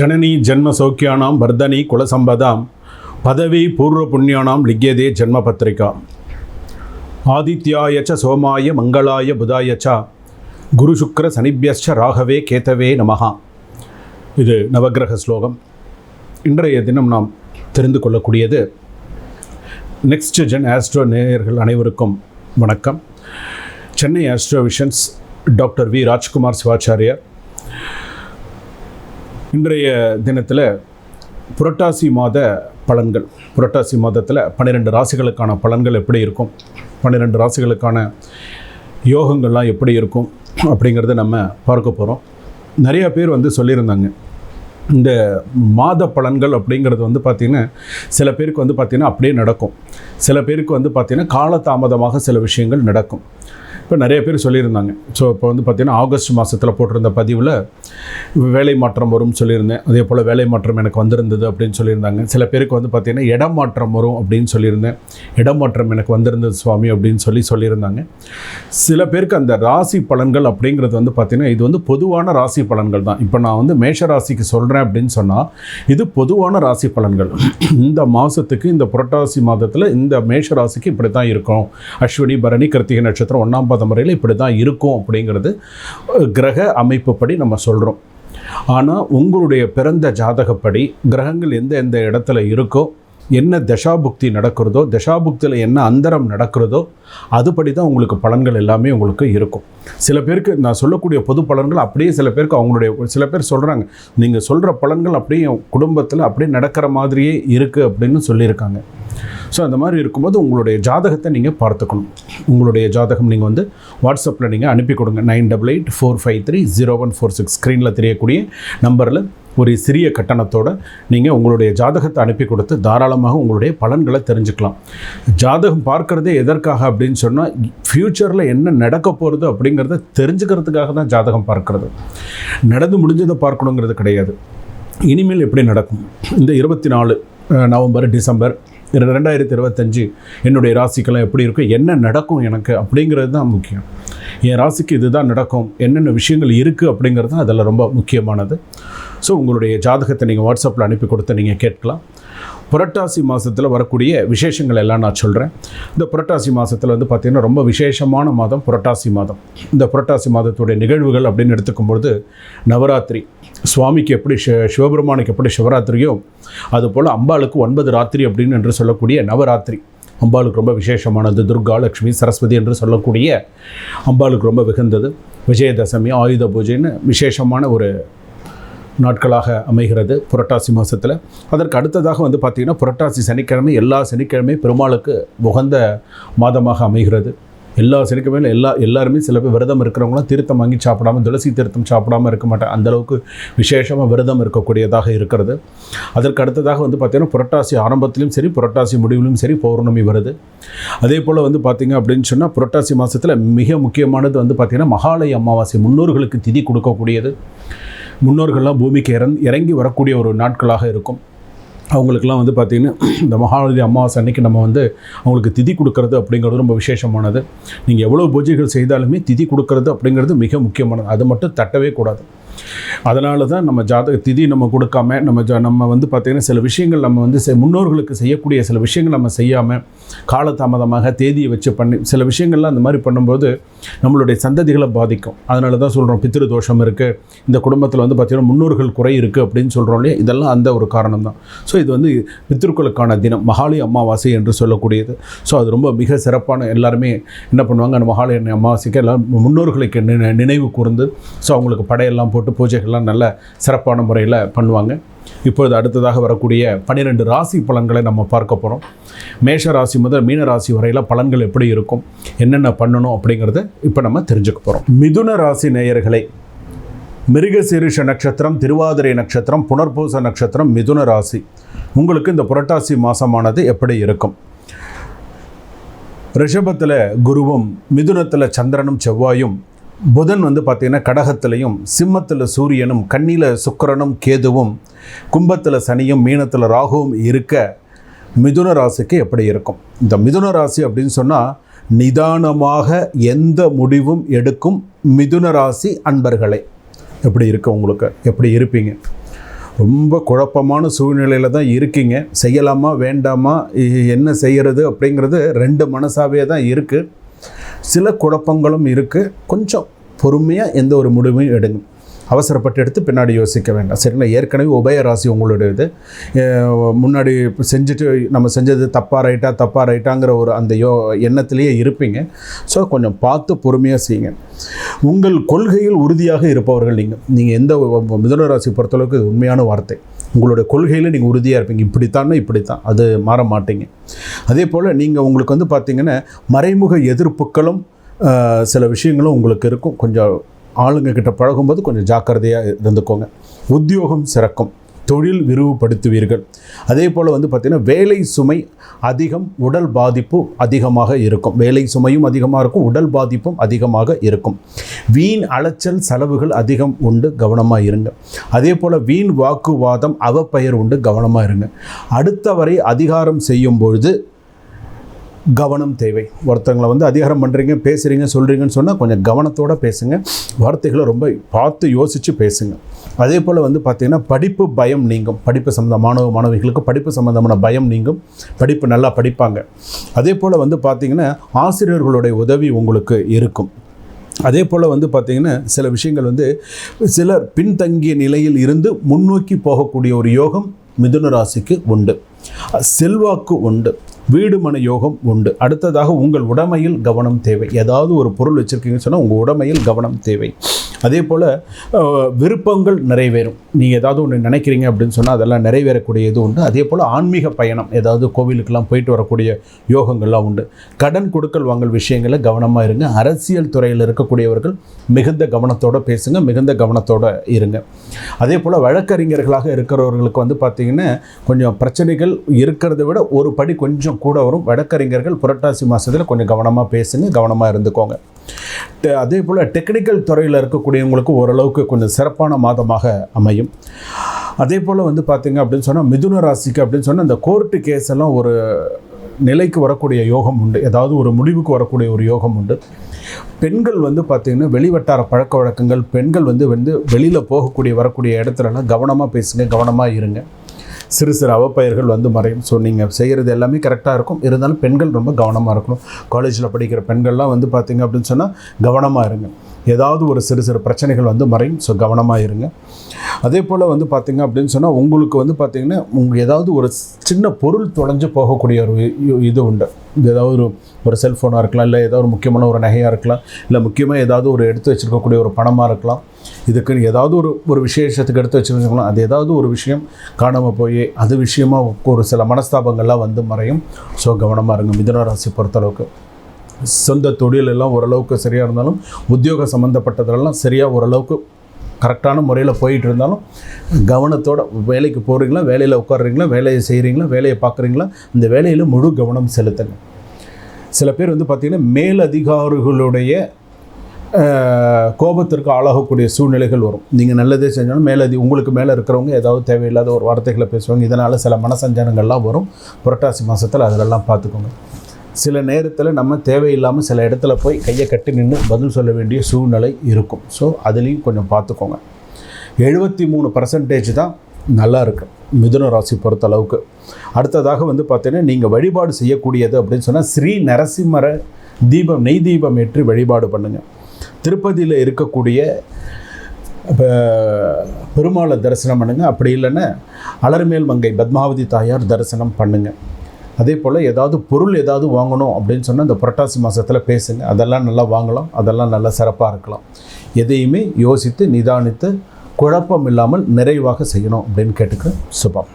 ஜனனி ஜென்ம சௌக்கியானாம் வர்தனி குலசம்பதாம். பதவி பூர்வ புண்ணியானாம் லிக்கியதே ஜென்ம பத்திரிகா. ஆதித்யாய சோமாய மங்களாய புதாய ச. குரு சுக்கர சனிபியஸ்ச ராகவே கேத்தவே நமகா இது நவக்கிரக ஸ்லோகம். இன்றைய தினம் நாம் தெரிந்து கொள்ளக்கூடியது நெக்ஸ்ட் ஜென் ஆஸ்ட்ரோ நேயர்கள் அனைவருக்கும் வணக்கம். Chennai astro visions doctor V. Rajkumar Sivachariyar. இன்றைய தினத்தில் புரட்டாசி மாத பலன்கள். புரட்டாசி மாதத்தில் பன்னிரெண்டு ராசிகளுக்கான பலன்கள் எப்படி இருக்கும்? பன்னிரெண்டு ராசிகளுக்கான யோகங்கள்லாம் எப்படி இருக்கும்? அப்படிங்கிறத நம்ம பார்க்க போகிறோம் நிறையா பேர் வந்து சொல்லியிருந்தாங்க. இந்த மாத பலன்கள் அப்படிங்கிறது வந்து பார்த்திங்கன்னா சில பேருக்கு வந்து பார்த்திங்கன்னா அப்படியே நடக்கும். சில பேருக்கு வந்து பார்த்திங்கன்னா காலதாமதமாக சில விஷயங்கள் நடக்கும். இப்போ நிறைய பேர் சொல்லியிருந்தாங்க. ஸோ இப்போ வந்து பார்த்திங்கன்னா ஆகஸ்ட் மாதத்தில் போட்டிருந்த பதிவில் வேலை மாற்றம் வரும்னு சொல்லியிருந்தேன். அதே போல் வேலை மாற்றம் எனக்கு வந்திருந்தது அப்படின்னு சொல்லியிருந்தாங்க. சில பேருக்கு வந்து பார்த்திங்கன்னா இடம் மாற்றம் வரும் அப்படின்னு சொல்லியிருந்தேன். இடம் மாற்றம் எனக்கு வந்திருந்தது சுவாமி அப்படின்னு சொல்லி சொல்லியிருந்தாங்க. சில பேருக்கு அந்த ராசி பலன்கள் அப்படிங்கிறது வந்து பார்த்திங்கன்னா இது வந்து பொதுவான ராசி பலன்கள் தான். இப்போ நான் வந்து மேஷ ராசிக்கு சொல்கிறேன் அப்படின்னு சொன்னால் இது பொதுவான ராசி பலன்கள். இந்த மாதத்துக்கு இந்த புரட்டாசி மாதத்தில் இந்த மேஷ ராசிக்கு இப்படி தான் இருக்கும். அஸ்வினி பரணி கிருத்திகை நட்சத்திரம் ஒன்றாம் பாத முறையில் இப்படி தான் இருக்கும் அப்படிங்கிறது கிரக அமைப்புப்படி நம்ம சொல்கிறோம் ஆனால் உங்களுடைய பிறந்த ஜாதகப்படி கிரகங்கள் எந்த எந்த இடத்துல இருக்கோ என்ன தசாபுக்தி நடக்கிறதோ தசாபுக்தியில் என்ன அந்தரம் நடக்கிறதோ அதுபடி தான் உங்களுக்கு பலன்கள் எல்லாமே உங்களுக்கு இருக்கும். சில பேருக்கு நான் சொல்லக்கூடிய பொது பலன்கள் அப்படியே சில பேருக்கு அவங்களுடைய சில பேர் சொல்கிறாங்க நீங்கள் சொல்கிற பலன்கள் அப்படியே குடும்பத்தில் அப்படியே நடக்கிற மாதிரியே இருக்குது அப்படின்னு சொல்லியிருக்காங்க. ஸோ அந்த மாதிரி இருக்கும்போது உங்களுடைய ஜாதகத்தை நீங்கள் பார்த்துக்கணும். உங்களுடைய ஜாதகம் நீங்கள் வந்து வாட்ஸ்அப்பில் நீங்கள் அனுப்பி கொடுங்க. Nine double eight four five three zero one four six ஸ்க்ரீனில் தெரியக்கூடிய நம்பரில் ஒரு சிறிய கட்டணத்தோடு நீங்கள் உங்களுடைய ஜாதகத்தை அனுப்பி கொடுத்து தாராளமாக உங்களுடைய பலன்களை தெரிஞ்சுக்கலாம். ஜாதகம் பார்க்குறதே எதற்காக அப்படின்னு சொன்னால் ஃப்யூச்சரில் என்ன நடக்க போகிறது அப்படிங்கிறத தெரிஞ்சுக்கிறதுக்காக தான் ஜாதகம் பார்க்குறது. நடந்து முடிஞ்சதை பார்க்கணுங்கிறது கிடையாது. இனிமேல் எப்படி நடக்கும்? இந்த இருபத்தி நாலு நவம்பர் டிசம்பர் ரெண்டாயிரத்தி இருபத்தஞ்சு என்னுடைய ராசிக்கெல்லாம் எப்படி இருக்கும் என்ன நடக்கும் எனக்கு அப்படிங்கிறது தான் முக்கியம். என் ராசிக்கு இதுதான் நடக்கும் என்னென்ன விஷயங்கள் இருக்குது அப்படிங்கிறது தான் அதில் ரொம்ப முக்கியமானது. ஸோ உங்களுடைய ஜாதகத்தை நீங்கள் வாட்ஸ்அப்பில் அனுப்பி கொடுத்து நீங்கள் கேட்கலாம். புரட்டாசி மாதத்தில் வரக்கூடிய விசேஷங்கள் எல்லாம் நான் சொல்கிறேன் இந்த புரட்டாசி மாதத்தில் வந்து பார்த்திங்கன்னா ரொம்ப விசேஷமான மாதம் புரட்டாசி மாதம். இந்த புரட்டாசி மாதத்துடைய நிகழ்வுகள் அப்படின்னு எடுத்துக்கும்பொழுது நவராத்திரி சுவாமிக்கு எப்படி சிவபெருமானுக்கு எப்படி சிவராத்திரியோ அதுபோல் அம்பாளுக்கு ஒன்பது ராத்திரி அப்படின்னு என்று சொல்லக்கூடிய நவராத்திரி. அம்பாளுக்கு ரொம்ப விசேஷமானது துர்கா லக்ஷ்மி சரஸ்வதி என்று சொல்லக்கூடிய அம்பாளுக்கு ரொம்ப மிகுந்தது விஜயதசமி ஆயுத பூஜைன்னு விசேஷமான ஒரு நாட்களாக அமைகிறது புரட்டாசி மாதத்தில் அதற்கு அடுத்ததாக வந்து பார்த்திங்கன்னா புரட்டாசி சனிக்கிழமை எல்லா சனிக்கிழமை பெருமாளுக்கு உகந்த மாதமாக அமைகிறது. எல்லா சனிக்கிழமையிலும் எல்லா எல்லாருமே சில பேர் விரதம் இருக்கிறவங்களாம் தீர்த்தம் வாங்கி சாப்பிடாம துளசி தீர்த்தம் சாப்பிடாம இருக்க மாட்டாங்க. அந்தளவுக்கு விசேஷமாக விரதம் இருக்கக்கூடியதாக இருக்கிறது. அதற்கு அடுத்ததாக வந்து பார்த்திங்கன்னா புரட்டாசி ஆரம்பத்திலும் சரி புரட்டாசி முடிவிலும் சரி பௌர்ணமி வருது. அதே போல் வந்து பார்த்திங்க அப்படின்னு சொன்னால் புரட்டாசி மாதத்தில் மிக முக்கியமானது வந்து பார்த்திங்கன்னா மகாலய அமாவாசை முன்னோர்களுக்கு திதி கொடுக்கக்கூடியது. முன்னோர்கள்லாம் பூமிக்கு இறங் இறங்கி வரக்கூடிய ஒரு நாட்களாக இருக்கும். அவங்களுக்கெல்லாம் வந்து பார்த்திங்கன்னா இந்த மகாநதி அமாவாசை அன்னைக்கு நம்ம வந்து அவங்களுக்கு திதி கொடுக்கறது அப்படிங்கிறது ரொம்ப விசேஷமானது. நீங்கள் எவ்வளோ பூஜைகள் செய்தாலுமே திதி கொடுக்கறது அப்படிங்கிறது மிக முக்கியமானது. அது மட்டும் தட்டவே கூடாது. அதனால தான் நம்ம ஜாதக திதி நம்ம கொடுக்காம நம்ம ஜா நம்ம வந்து பார்த்திங்கன்னா சில விஷயங்கள் நம்ம வந்து முன்னோர்களுக்கு செய்யக்கூடிய சில விஷயங்கள் நம்ம செய்யாமல் காலதாமதமாக தேதியை வச்சு பண்ணி சில விஷயங்கள்லாம் அந்த மாதிரி பண்ணும்போது நம்மளுடைய சந்ததிகளை பாதிக்கும். அதனால தான் சொல்கிறோம் பித்திரு தோஷம் இருக்குது இந்த குடும்பத்தில் வந்து பார்த்திங்கன்னா முன்னோர்கள் குறை இருக்குது அப்படின்னு சொல்கிறோம் இல்லையா? இதெல்லாம் அந்த ஒரு காரணம் தான் ஸோ இது வந்து பித்திருக்களுக்கான தினம் மகாலி அமாவாசை என்று சொல்லக்கூடியது. ஸோ அது ரொம்ப மிக சிறப்பான எல்லாருமே என்ன பண்ணுவாங்க அந்த மகாலய அமாவாசைக்கு எல்லாம் முன்னோர்களுக்கு நினை- நினைவு கூர்ந்து ஸோ அவங்களுக்கு படையெல்லாம் போட்டு பூஜைகள்லாம் நல்ல சிறப்பான முறையில் பண்ணுவாங்க. இப்பொழுது அடுத்ததாக வரக்கூடிய பன்னிரெண்டு ராசி பலன்களை நம்ம பார்க்க போகிறோம் மேஷ ராசி முதல் மீன ராசி வரையில் பலன்கள் எப்படி இருக்கும்? என்னென்ன பண்ணணும் அப்படிங்கிறத இப்போ நம்ம தெரிஞ்சுக்க போகிறோம் மிதுன ராசி நேயர்களை மிருகசீரிஷ நட்சத்திரம் திருவாதிரை நட்சத்திரம் புனர்பூச நட்சத்திரம் மிதுன ராசி. உங்களுக்கு இந்த புரட்டாசி மாதமானது எப்படி இருக்கும்? ரிஷபத்தில் குருவும் மிதுனத்தில் சந்திரனும் செவ்வாயும் புதன் வந்து பார்த்திங்கன்னா கடகத்திலையும் சிம்மத்தில் சூரியனும் கண்ணியில் சுக்கரனும் கேதுவும் கும்பத்தில் சனியும் மீனத்தில் ராகுவும் இருக்க மிதுன ராசிக்கு எப்படி இருக்கும்? இந்த மிதுன ராசி அப்படின்னு சொன்னால் நிதானமாக எந்த முடிவும் எடுக்கும் மிதுன ராசி அன்பர்களே? எப்படி இருக்கு உங்களுக்கு? எப்படி இருப்பீங்க? ரொம்ப குழப்பமான சூழ்நிலையில் தான் இருக்கீங்க. செய்யலாமா வேண்டாமா என்ன செய்கிறது அப்படிங்கிறது ரெண்டு மனசாகவே தான் இருக்குது சில குழப்பங்களும் இருக்குது கொஞ்சம் பொறுமையாக எந்த ஒரு முடிவையும் எடுங்க. அவசரப்பட்டு எடுத்து பின்னாடி யோசிக்க வேண்டாம். சரிங்களா? ஏற்கனவே உபய ராசி உங்களுடைய இது. முன்னாடி செஞ்சுட்டு நம்ம செஞ்சது தப்பாக ரைட்டாக தப்பாக ரைட்டாங்கிற ஒரு அந்த யோ எண்ணத்திலேயே இருப்பீங்க. ஸோ கொஞ்சம் பார்த்து பொறுமையாக செய்யுங்க. உங்கள் கொள்கையில் உறுதியாக இருப்பவர்கள் நீங்கள் நீங்கள் எந்த மிதன ராசி பொறுத்தளவுக்கு உண்மையான வார்த்தை. உங்களுடைய கொள்கையில் நீங்கள் உறுதியாக இருப்பீங்க. இப்படித்தானே இப்படித்தான். அது மாற மாட்டீங்க. அதே போல் நீங்கள் உங்களுக்கு வந்து பார்த்தீங்கன்னா மறைமுக எதிர்ப்புகளும் சில விஷயங்களும் உங்களுக்கு இருக்கும். கொஞ்சம் ஆளுங்க கிட்ட பழகும்போது கொஞ்சம் ஜாக்கிரதையாக இருந்துக்கோங்க. உத்தியோகம் சிறக்கும். தொழில் விரிவுபடுத்துவீர்கள். அதே போல் வந்து பார்த்திங்கன்னா வேலை சுமை அதிகம் உடல் பாதிப்பு அதிகமாக இருக்கும். வேலை சுமையும் அதிகமாக இருக்கும் உடல் பாதிப்பும் அதிகமாக இருக்கும். வீண் அலைச்சல் செலவுகள் அதிகம் உண்டு கவனமாக இருங்க. அதே போல் வீண் வாக்குவாதம் அவப்பெயர் உண்டு கவனமாக இருங்க. அடுத்தவரை அதிகாரம் செய்யும் பொழுது கவனம் தேவை. ஒருத்தங்களை வந்து அதிகாரம் பண்ணுறீங்க பேசுகிறீங்க சொல்கிறீங்கன்னு சொன்னால் கொஞ்சம் கவனத்தோடு பேசுங்க. வார்த்தைகளை ரொம்ப பார்த்து யோசித்து பேசுங்க. அதே போல் வந்து பார்த்திங்கன்னா படிப்பு பயம் நீங்கும். படிப்பு சம்மந்த மாணவ மாணவிகளுக்கு படிப்பு சம்மந்தமான பயம் நீங்கும். படிப்பு நல்லா படிப்பாங்க. அதே போல் வந்து பார்த்திங்கன்னா ஆசிரியர்களுடைய உதவி உங்களுக்கு இருக்கும். அதே போல் வந்து பார்த்திங்கன்னா சில விஷயங்கள் வந்து சிலர் பின்தங்கிய நிலையில் இருந்து முன்னோக்கி போகக்கூடிய ஒரு யோகம் மிதுன ராசிக்கு உண்டு. செல்வாக்கு உண்டு. வீடு மன யோகம் உண்டு. அடுத்ததாக உங்கள் உடமையில் கவனம் தேவை. ஏதாவது ஒரு பொருள் வச்சுருக்கீங்கன்னு சொன்னால் உங்கள் உடமையில் கவனம் தேவை. அதே போல் விருப்பங்கள் நிறைவேறும். நீங்கள் ஏதாவது ஒன்று நினைக்கிறீங்க அப்படின்னு சொன்னால் அதெல்லாம் நிறைவேறக்கூடிய இது உண்டு. அதே போல் ஆன்மீக பயணம் ஏதாவது கோவிலுக்கெல்லாம் போயிட்டு வரக்கூடிய யோகங்கள்லாம் உண்டு. கடன் கொடுக்கல் வாங்கல் விஷயங்களில் கவனமாக இருங்க. அரசியல் துறையில் இருக்கக்கூடியவர்கள் மிகுந்த கவனத்தோடு பேசுங்க மிகுந்த கவனத்தோடு இருங்க. அதே போல் வழக்கறிஞர்களாக இருக்கிறவர்களுக்கு வந்து பார்த்திங்கன்னா கொஞ்சம் பிரச்சனைகள் இருக்கிறத விட ஒரு படி கொஞ்சம் கூட வரும். வழக்கறிஞர்கள் புரட்டாசி மாதத்தில் கொஞ்சம் கவனமாக பேசுங்க கவனமாக இருந்துக்கோங்க. டெ- அதே போல் டெக்னிக்கல் துறையில் இருக்கக்கூடியவங்களுக்கு ஓரளவுக்கு கொஞ்சம் சிறப்பான மாதமாக அமையும். அதே போல் வந்து பார்த்திங்க அப்படின்னு சொன்னால் மிதுன ராசிக்கு அப்படின்னு சொன்னால் இந்த கோர்ட்டு கேஸ் எல்லாம் ஒரு நிலைக்கு வரக்கூடிய யோகம் உண்டு. ஏதாவது ஒரு முடிவுக்கு வரக்கூடிய ஒரு யோகம் உண்டு. பெண்கள் வந்து பார்த்திங்கன்னா வெளிவட்டார பழக்க வழக்கங்கள் பெண்கள் வந்து வந்து வெளியில் போகக்கூடிய வரக்கூடிய இடத்துலலாம் கவனமாக பேசுங்க கவனமாக இருங்க. சிறு சிறு அவப்பெயர்கள் வந்து மறையும். ஸோ நீங்கள் செய்கிறது எல்லாமே கரெக்டாக இருக்கும். இருந்தாலும் பெண்கள் ரொம்ப கவனமாக இருக்கணும். காலேஜில் படிக்கிற பெண்கள்லாம் வந்து பார்த்திங்க அப்படின்னு சொன்னால் கவனமாக இருங்க. ஏதாவது ஒரு சிறு சிறு பிரச்சனைகள் வந்து மறையும். ஸோ கவனமாக இருங்க. அதே போல் வந்து பார்த்திங்க அப்படின்னு சொன்னால் உங்களுக்கு வந்து பார்த்திங்கன்னா உங்கள் ஏதாவது ஒரு சின்ன பொருள் தொலைஞ்சு போகக்கூடிய ஒரு இது உண்டு. இது ஏதாவது ஒரு ஒரு செல்ஃபோனாக இருக்கலாம் இல்லை ஏதாவது ஒரு முக்கியமான ஒரு நகையாக இருக்கலாம் இல்லை முக்கியமாக ஏதாவது ஒரு எடுத்து வச்சுருக்கக்கூடிய ஒரு பணமாக இருக்கலாம் இதுக்கு ஏதாவது ஒரு ஒரு விசேஷத்துக்கு எடுத்து வச்சுருக்கலாம் அது ஏதாவது ஒரு விஷயம் காணாமல் போய் அது விஷயமாக ஒரு சில மனஸ்தாபங்கள்லாம் வந்து மறையும். ஸோ கவனமாக இருங்க. மிதன ராசி பொறுத்தளவுக்கு. சொந்த தொழில் எல்லாம் ஓரளவுக்கு சரியாக இருந்தாலும் உத்தியோக சம்மந்தப்பட்டதெல்லாம் சரியாக ஓரளவுக்கு கரெக்டான முறையில் போயிட்டு இருந்தாலும் கவனத்தோட வேலைக்கு போகிறீங்களா வேலையில் உட்காடுறீங்களா வேலையை செய்கிறீங்களா வேலையை பார்க்குறீங்களா இந்த வேலையில் முழு கவனம் செலுத்துங்க. சில பேர் வந்து பார்த்திங்கன்னா மேலதிகாரிகளுடைய கோபத்திற்கு ஆளாகக்கூடிய சூழ்நிலைகள் வரும். நீங்கள் நல்லதே செஞ்சாலும் மேலதி உங்களுக்கு மேலே இருக்கிறவங்க ஏதாவது தேவையில்லாத ஒரு வார்த்தைகளை பேசுவாங்க. இதனால் சில மனசஞ்சனங்கள்லாம் வரும். புரட்டாசி மாதத்தில் அதிலெல்லாம் பார்த்துக்கோங்க. சில நேரத்தில் நம்ம தேவையில்லாமல் சில இடத்துல போய் கையை கட்டி நின்று பதில் சொல்ல வேண்டிய சூழ்நிலை இருக்கும். ஸோ அதுலேயும் கொஞ்சம் பார்த்துக்கோங்க. எழுபத்தி மூணு பர்சன்டேஜ் தான் நல்லா இருக்கு மிதுன ராசி பொறுத்த அளவுக்கு. அடுத்ததாக வந்து பார்த்தீங்கன்னா நீங்கள் வழிபாடு செய்யக்கூடியது அப்படின்னு சொன்னால் ஸ்ரீ நரசிம்மர தீபம் நெய் தீபம் ஏற்றி வழிபாடு பண்ணுங்கள் திருப்பதியில் இருக்கக்கூடிய இப்போ பெருமாளை தரிசனம் பண்ணுங்கள் அப்படி இல்லைன்னா அலர்மேல் மங்கை பத்மாவதி தாயார் தரிசனம் பண்ணுங்கள் அதே போல் ஏதாவது பொருள் ஏதாவது வாங்கணும் அப்படின்னு சொன்னால் இந்த புரட்டாசி மாதத்தில் பேசுங்க. அதெல்லாம் நல்லா வாங்கலாம் அதெல்லாம் நல்லா சிறப்பாக இருக்கலாம். எதையுமே யோசித்து நிதானித்து குழப்பம் இல்லாமல் நிறைவாக செய்யணும் அப்படின்னு கேட்டுக்கிறேன். சுபம்.